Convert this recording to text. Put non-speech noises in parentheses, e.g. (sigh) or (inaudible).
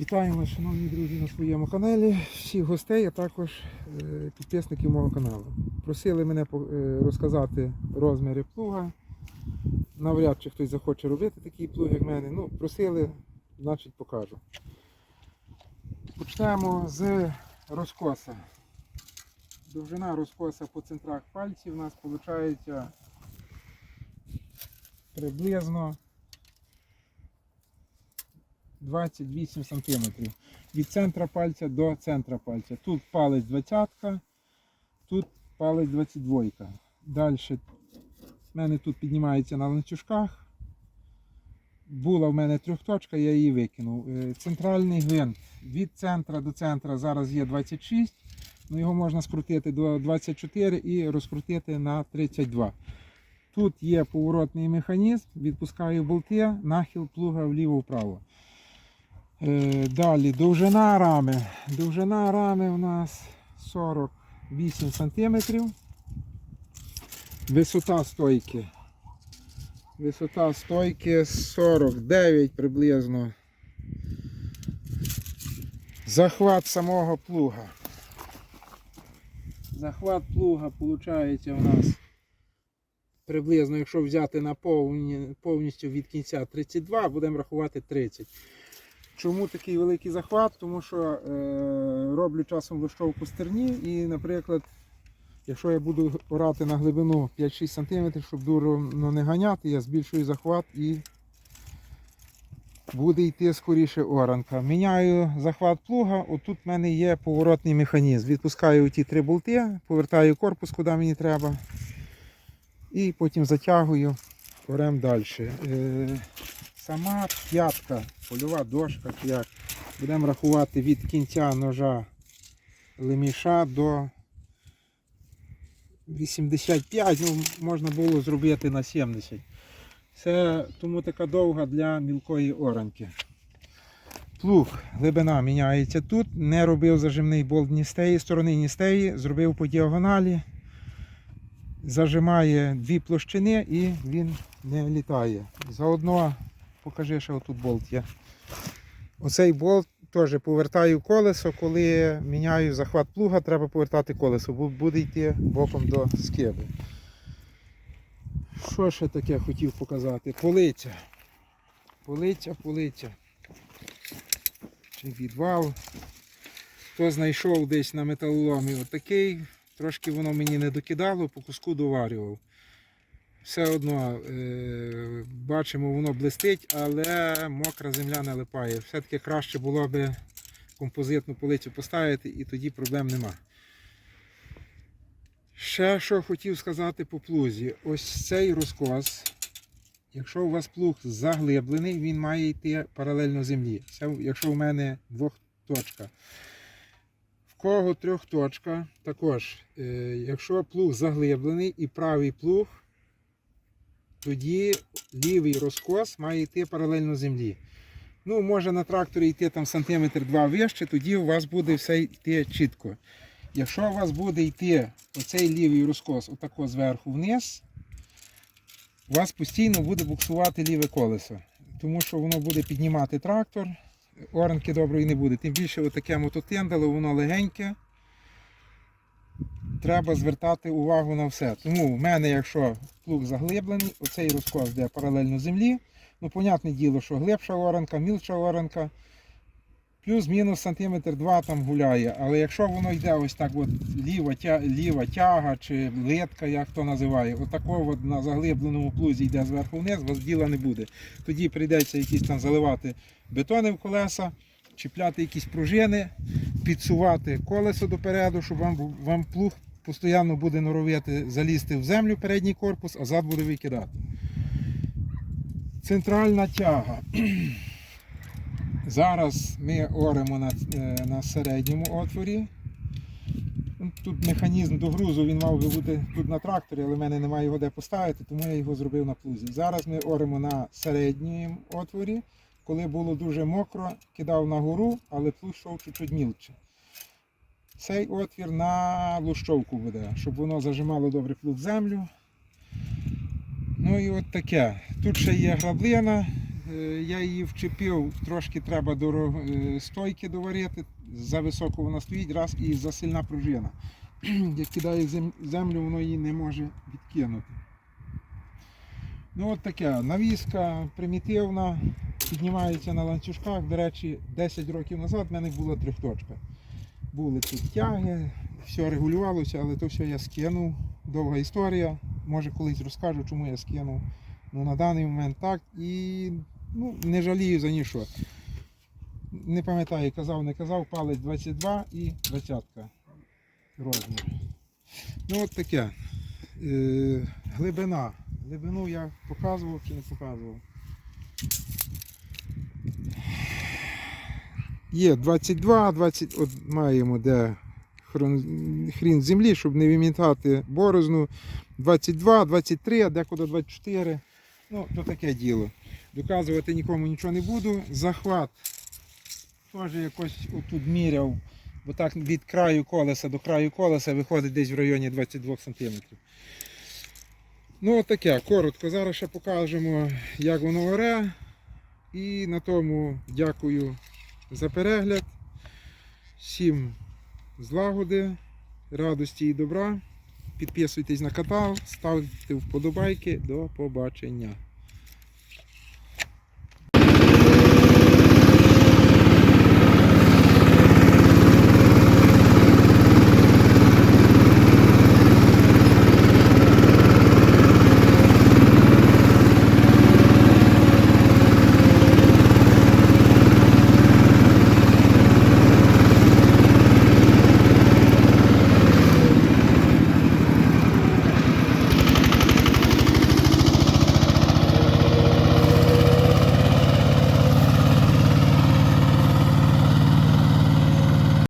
Вітаю вас, шановні друзі, на своєму каналі. Всіх гостей, а також е, підписників мого каналу. Просили мене е, розказати розміри плуга. Навряд чи хтось захоче робити такий плуг, як мене. Ну, просили, значить покажу. Почнемо з розкоса. Довжина розкоса по центрах пальців у нас виходить приблизно 28 см. Від центра пальця до центра пальця. Тут палець 20, тут палець 22. Далі в мене тут піднімається на ланцюжках. Була в мене трьохточка, я її викинув. Е, Центральний гвинт від центра до центра зараз є 26. Ну, його можна скрутити до 24 і розкрутити на 32. Тут є поворотний механізм, відпускаю болти, нахил плуга вліво-вправо. Е, Далі довжина рами. Довжина рами у нас 48 см. Висота стойки. Висота стойки 49 приблизно. Захват самого плуга. Захват плуга виходить у нас приблизно, якщо взяти на повні, повністю від кінця 32, будемо рахувати 30. Чому такий великий захват? Тому що е, роблю часом лущовку стерні і, наприклад, якщо я буду орати на глибину 5-6 см, щоб дурно не ганяти, я збільшую захват і буде йти скоріше оранка. Міняю захват плуга, отут в мене є поворотний механізм. Відпускаю ті три болти, повертаю корпус, куди мені треба. І потім затягую, орем далі. Е, сама п'ятка, польова дошка, чи як. Будемо рахувати від кінця ножа леміша до 85, ну, можна було зробити на 70. Це тому така довга для мілкої оранки. Плуг, глибина міняється тут. Не робив зажимний болт ні з тієї сторони, ні з тієї. Зробив по діагоналі. Зажимає дві площини і він не літає. Заодно покажи, що тут болт є. Оцей болт теж повертаю колесо, коли міняю захват плуга, треба повертати колесо, бо буде йти боком до скиби. Що ще таке хотів показати? Полиця. Полиця, полиця. Чи відвал. Хто знайшов десь на металоломі отакий, трошки воно мені не докидало, по куску доварював. Все одно е, бачимо, воно блистить, але мокра земля налипає. Все-таки краще було би композитну полицю поставити і тоді проблем нема. Ще що хотів сказати по плузі. Ось цей розкос. Якщо у вас плуг заглиблений, він має йти паралельно землі. Це, якщо у мене двохточка. В кого трьохточка, також, е, якщо плуг заглиблений і правий плуг, тоді лівий розкос має йти паралельно землі. Ну, може на тракторі йти там сантиметр два вище, тоді у вас буде все йти чітко. Якщо у вас буде йти оцей лівий розкос отако зверху вниз, у вас постійно буде буксувати ліве колесо. Тому що воно буде піднімати трактор, оранки доброї не буде. Тим більше отаке мототендало, воно легеньке. Треба звертати увагу на все. Тому в мене, якщо плуг заглиблений, оцей розкос йде паралельно землі. Ну, понятне діло, що глибша оранка, мілша оранка, плюс-мінус сантиметр два там гуляє. Але якщо воно йде ось так, от ліва, тя, ліва тяга чи литка, як хто називає, отакого от на заглибленому плузі йде зверху вниз, вас діла не буде. Тоді прийдеться якісь там заливати бетони в колеса, чіпляти якісь пружини, підсувати колесо допереду, щоб вам, вам плуг постійно буде норовити залізти в землю передній корпус, а зад буде викидати. Центральна тяга. (clears throat) Зараз ми оремо на, е, на середньому отворі. Ну, Тут механізм до грузу він мав би бути тут на тракторі, але в мене немає його де поставити, тому я його зробив на плузі. Зараз ми оремо на середньому отворі. Коли було дуже мокро, кидав на гору, але плуг йшов чуть-чуть мілче. Цей отвір на лущовку буде, щоб воно зажимало добре плуг землю. Ну і от таке. Тут ще є граблина, е, я її вчепив, трошки треба до е, стойки доварити, за високо вона стоїть, раз і засильна пружина. (clears throat) Як кидає землю, воно її не може відкинути. Ну от таке, навіска примітивна, піднімається на ланцюжках. До речі, 10 років назад в мене була трьохточка. Були тут тяги, все регулювалося, але то все я скинув. Довга історія. Може колись розкажу, чому я скинув. Ну, на даний момент так. І ну, не жалію за ніщо. Не пам'ятаю, казав, не казав, палець 22 і 20 розмір. Ну от таке. Е, глибина. Глибину я показував чи не показував. Є 22, 20, от маємо де хрін землі, щоб не вимітати борозну. 22, 23, а декуди 24. Ну, то таке діло. Доказувати нікому нічого не буду. Захват теж якось отут міряв, бо так від краю колеса до краю колеса виходить десь в районі 22 см. Ну, от таке, коротко. Зараз ще покажемо, як воно оре. І на тому дякую за перегляд. Всім злагоди, радості і добра. Підписуйтесь на канал, ставте вподобайки. До побачення.